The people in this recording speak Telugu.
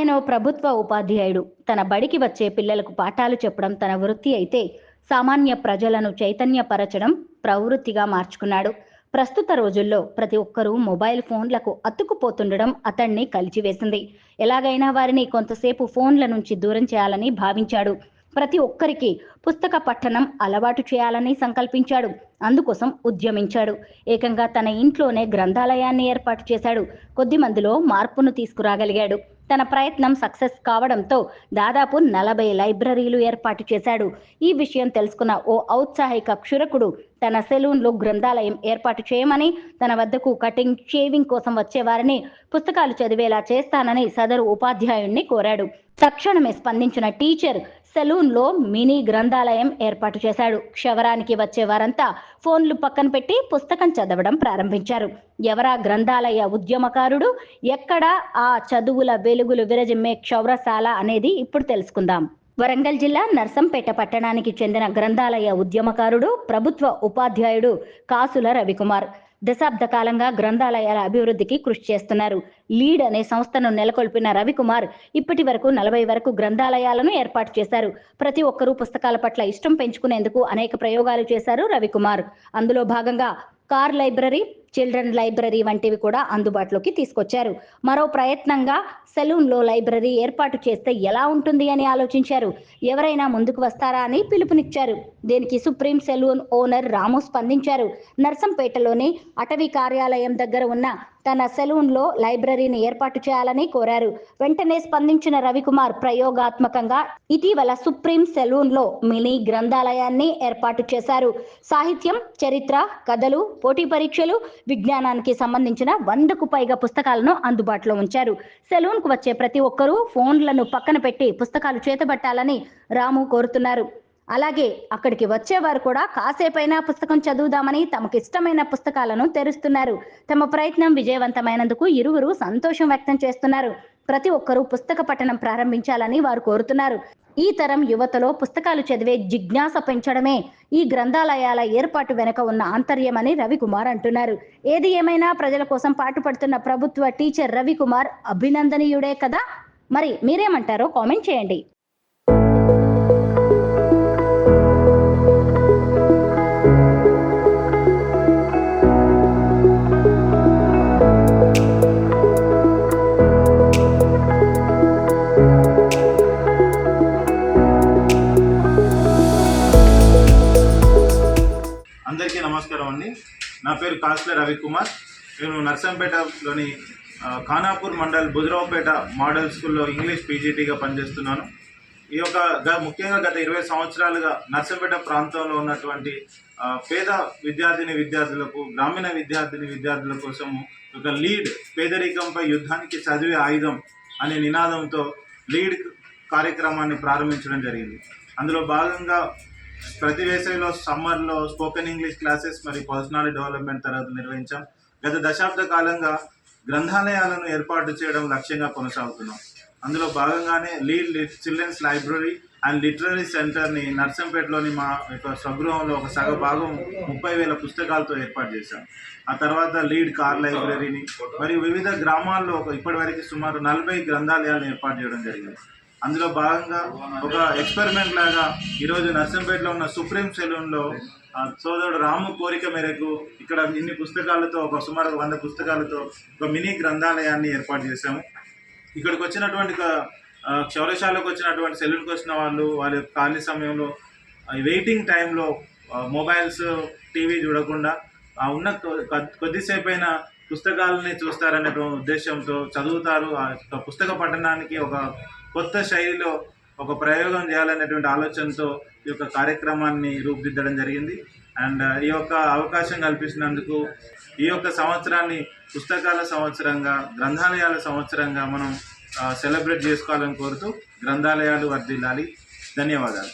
ఆయన ఓ ప్రభుత్వ ఉపాధ్యాయుడు. తన బడికి వచ్చే పిల్లలకు పాఠాలు చెప్పడం తన వృత్తి అయితే సామాన్య ప్రజలను చైతన్యపరచడం ప్రవృత్తిగా మార్చుకున్నాడు. ప్రస్తుత రోజుల్లో ప్రతి ఒక్కరూ మొబైల్ ఫోన్లకు అతుక్కుపోతుండడం అతన్ని కలిచివేసింది. ఎలాగైనా వారిని కొంతసేపు ఫోన్ల నుంచి దూరం చేయాలని భావించాడు. ప్రతి ఒక్కరికి పుస్తక పఠనం అలవాటు చేయాలని సంకల్పించాడు. అందుకోసం ఉద్యమించాడు. ఏకంగా తన ఇంట్లోనే గ్రంథాలయాన్ని ఏర్పాటు చేశాడు. కొద్ది మందిలో మార్పును తీసుకురాగలిగాడు. తన ప్రయత్నం సక్సెస్ కావడంతో దాదాపు నలభై లైబ్రరీలు ఏర్పాటు చేశాడు. ఈ విషయం తెలుసుకున్న ఓ ఔత్సాహిక క్షురకుడు తన సెలూన్లో గ్రంథాలయం ఏర్పాటు చేయమని తన వద్దకు కటింగ్ షేవింగ్ కోసం వచ్చేవారిని పుస్తకాలు చదివేలా చేస్తానని సదరు ఉపాధ్యాయుణ్ణి కోరాడు. తక్షణమే స్పందించిన టీచర్ సెలూన్లో మినీ గ్రంథాలయం ఏర్పాటు చేశాడు. క్షవరానికి వచ్చే వారంతా ఫోన్లు పక్కన పెట్టి పుస్తకం చదవడం ప్రారంభించారు. ఎవరా గ్రంథాలయ ఉద్యమకారుడు? ఎక్కడ ఆ చదువుల వెలుగులు విరజిమ్మే క్షౌరశాల అనేది ఇప్పుడు తెలుసుకుందాం. వరంగల్ జిల్లా నర్సంపేట పట్టణానికి చెందిన గ్రంథాలయ ఉద్యమకారుడు ప్రభుత్వ ఉపాధ్యాయుడు కాసుల రవికుమార్. దశాబ్ద కాలంగా గ్రంథాలయాల అభివృద్ధికి కృషి చేస్తున్నారు. లీడ్ అనే సంస్థను నెలకొల్పిన రవికుమార్ ఇప్పటి వరకు నలభై వరకు గ్రంథాలయాలను ఏర్పాటు చేశారు. ప్రతి ఒక్కరూ పుస్తకాల పట్ల ఇష్టం పెంచుకునేందుకు అనేక ప్రయోగాలు చేశారు రవికుమార్. అందులో భాగంగా కార్ లైబ్రరీ చిల్డ్రన్ లైబ్రరీ వంటివి కూడా అందుబాటులోకి తీసుకొచ్చారు. మరో ప్రయత్నంగా సెలూన్లో లైబ్రరీ ఏర్పాటు చేస్తే ఎలా ఉంటుంది అని ఆలోచించారు. ఎవరైనా ముందుకు వస్తారా అని పిలుపునిచ్చారు. దీనికి సుప్రీం సెలూన్ ఓనర్ రాము స్పందించారు. నర్సంపేటలోని అటవీ కార్యాలయం దగ్గర ఉన్న తన సెలూన్లో లైబ్రరీని ఏర్పాటు చేయాలని కోరారు. వెంటనే స్పందించిన రవికుమార్ ప్రయోగాత్మకంగా ఇటీవల సుప్రీం సెలూన్లో మినీ గ్రంథాలయాన్ని ఏర్పాటు చేశారు. సాహిత్యం చరిత్ర కథలు పోటీ పరీక్షలు విజ్ఞానానికి సంబంధించిన వందకు పైగా పుస్తకాలను అందుబాటులో ఉంచారు. సెలూన్కు వచ్చే ప్రతి ఒక్కరూ ఫోన్లను పక్కన పెట్టి పుస్తకాలు చేతబట్టాలని రాము కోరుతున్నారు. అలాగే అక్కడికి వచ్చేవారు కూడా కాసేపైనా పుస్తకం చదువుదామని తమకు ఇష్టమైన పుస్తకాలను తెరుస్తున్నారు. తమ ప్రయత్నం విజయవంతమైనందుకు ఇరువురు సంతోషం వ్యక్తం చేస్తున్నారు. ప్రతి ఒక్కరూ పుస్తక పఠనం ప్రారంభించాలని వారు కోరుతున్నారు. ఈ తరం యువతలో పుస్తకాలు చదివే జిజ్ఞాస పెంచడమే ఈ గ్రంథాలయాల ఏర్పాటు వెనుక ఉన్న ఆంతర్యమని రవికుమార్ అంటున్నారు. ఏది ఏమైనా ప్రజల కోసం పాటుపడుతున్న ప్రభుత్వ టీచర్ రవికుమార్ అభినందనీయుడే కదా? మరి మీరేమంటారో కామెంట్ చేయండి. నా పేరు రవికుమార్. నేను నర్సంపేటలోని ఖానాపూర్ మండల్ బుజరావుపేట మోడల్ స్కూల్లో ఇంగ్లీష్ పీజీటీగా పనిచేస్తున్నాను. ఈ యొక్క గ- ముఖ్యంగా గత ఇరవై సంవత్సరాలుగా నర్సంపేట ప్రాంతంలో ఉన్నటువంటి పేద విద్యార్థిని విద్యార్థులకు గ్రామీణ విద్యార్థిని విద్యార్థుల కోసము ఒక లీడ్ పేదరికంపై యుద్ధానికి చదివే ఆయుధం అనే నినాదంతో లీడ్ కార్యక్రమాన్ని ప్రారంభించడం జరిగింది. అందులో భాగంగా ప్రతి వేసవిలో సమ్మర్లో స్పోకెన్ ఇంగ్లీష్ క్లాసెస్ మరియు పర్సనాలిటీ డెవలప్మెంట్ తరగతులు నిర్వహించాం. గత దశాబ్ద కాలంగా గ్రంథాలయాలను ఏర్పాటు చేయడం లక్ష్యంగా కొనసాగుతున్నాం. అందులో భాగంగానే lead children's library and literary సెంటర్ని నర్సంపేటలోని మా యొక్క స్వగృహంలో ఒక సగ భాగం ముప్పై వేల పుస్తకాలతో ఏర్పాటు చేశాం. ఆ తర్వాత లీడ్ కార్ లైబ్రరీని మరియు వివిధ గ్రామాల్లో ఒక ఇప్పటివరకు సుమారు నలభై గ్రంథాలయాలను ఏర్పాటు చేయడం జరిగింది. అందులో భాగంగా ఒక ఎక్స్పెరిమెంట్ లాగా ఈరోజు నర్సంపేటలో ఉన్న సుప్రీం సెలూన్లో సోదరుడు రాము కోరిక మేరకు ఇక్కడ ఇన్ని పుస్తకాలతో ఒక సుమారు వంద పుస్తకాలతో ఒక మినీ గ్రంథాలయాన్ని ఏర్పాటు చేశాము. ఇక్కడికి వచ్చినటువంటి క్షౌరశాలకు వచ్చినటువంటి సెలూన్కి వచ్చిన వాళ్ళు వాళ్ళ ఖాళీ సమయంలో వెయిటింగ్ టైంలో మొబైల్స్ టీవీ చూడకుండా ఆ ఉన్న కొద్దిసేపు కొ- పుస్తకాలని చూస్తారనే ఉద్దేశంతో చదువుతారు. ఆ యొక్క పుస్తక పఠనానికి ఒక కొత్త శైలిలో ఒక ప్రయోగం చేయాలనేటువంటి ఆలోచనతో ఈ యొక్క కార్యక్రమాన్ని రూపుదిద్దడం జరిగింది. అండ్ ఈ యొక్క అవకాశం కల్పించినందుకు ఈ యొక్క సంవత్సరాన్ని పుస్తకాల సంవత్సరంగా గ్రంథాలయాల సంవత్సరంగా మనం సెలబ్రేట్ చేసుకోవాలని కోరుతూ గ్రంథాలయాలు వర్దిల్లాలి ధన్యవాదాలు.